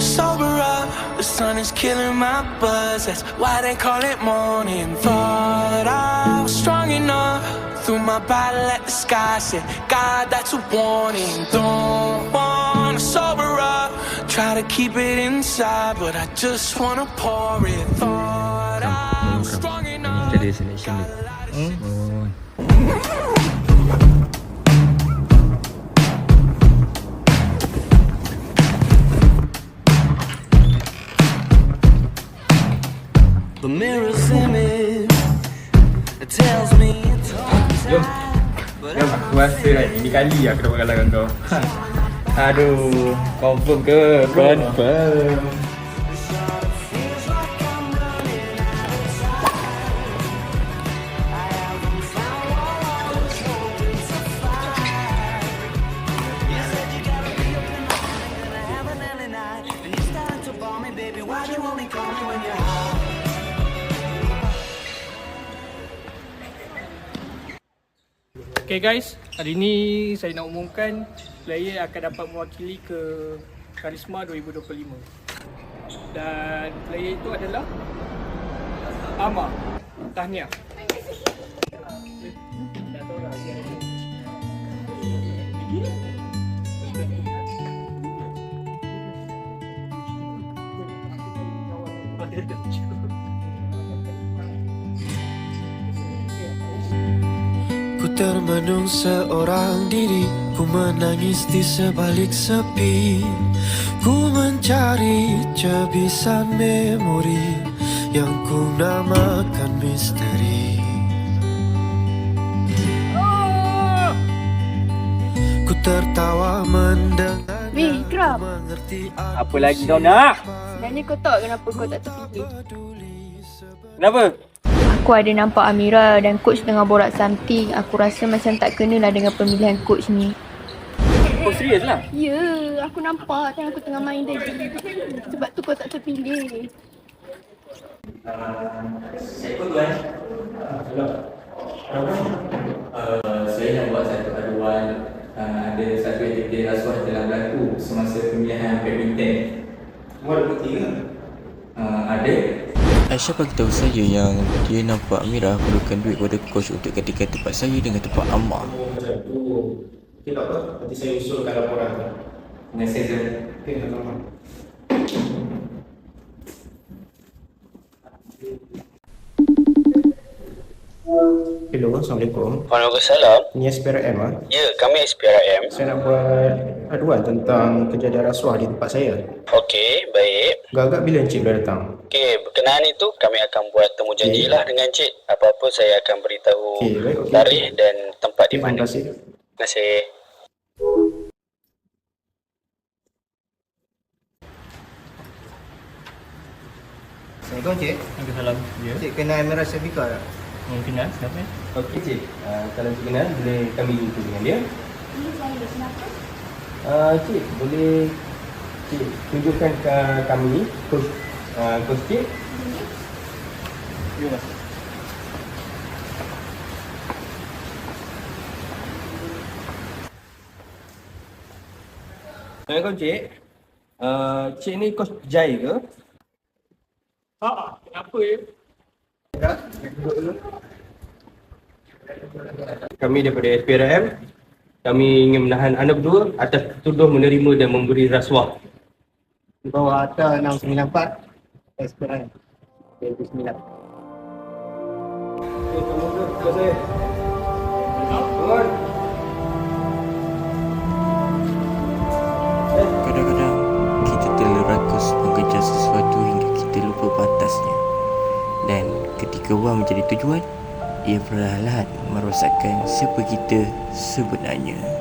sober up. The sun is killing my buzz. That's why they call it morning. Thought I was strong enough. Threw my bottle at the sky. Said, God, that's a warning. Don't wanna sober up. Try to keep it inside, but I just wanna pour it. Thought I was strong enough. The mirror's image it tells me it's all aku rasa kan ini kali aku dapat kalahkan kau. Aduh, confirm ke? Confirm. Okay guys, hari ni saya nak umumkan player akan dapat mewakili ke Karisma 2025. Dan player itu adalah Amar Tahniah. Dah tahu termenung seorang diri Ku menangis di sebalik sepi Ku mencari cebisan memori Yang ku namakan misteri Ku tertawa mendengar mengerti Apa lagi kau nak? Sebenarnya kau tahu kenapa kau tak terpilih? Kenapa? Aku ada nampak Amira dan coach tengah borak something. Aku rasa macam tak kenalah dengan pemilihan coach ni. Kau serius lah? Ya, aku nampak kan aku tengah main tadi. Sebab tu kau tak terpilih. Uh, saya nak buat satu aduan uh, ada satu aktiviti rasuah telah berlaku semasa pemilihan badminton. Buat bukti ke? Uh, ada Aisyah bagi tahu saya yang dia nampak Amira perlukan duit pada coach untuk gantikan tempat saya dengan tempat Ammar. Oh, macam tu. Okey tak apa. Nanti saya usulkan laporan tu. dengan saya Okey, sama. Hello, Assalamualaikum. Waalaikumsalam. Ini SPRM ah. Ya, kami SPRM. Saya nak buat aduan tentang kejadian rasuah di tempat saya. Okey, baik. Gagak bila Encik boleh datang? Okey, berkenaan itu kami akan buat temu janjilah dengan Cik. Apa-apa saya akan beritahu Okey, baik, okey. tarikh dan tempat di Terima mana. kasih. Terima kasih. Assalamualaikum Cik. Waalaikumsalam. Ya. Cik kenal Amira Syafika tak? Mungkin kenal siapa? Okey cik, uh, kalau cik kenal boleh kami jumpa dengan dia. Ini saya, kenapa? Uh, cik, boleh cik tunjukkan ke kami coach uh, coach cik. Ya. Assalamualaikum cik. Uh, cik ni coach Jai ke? Ha, kenapa ya? Kami daripada SPRM kami ingin menahan anda berdua atas tuduh menerima dan memberi rasuah. Di bawah akta 694 SPRM 2009. Okay, tunggu dulu. Terima kasih. Ketika wang menjadi tujuan, ia perlahan merosakkan siapa kita sebenarnya.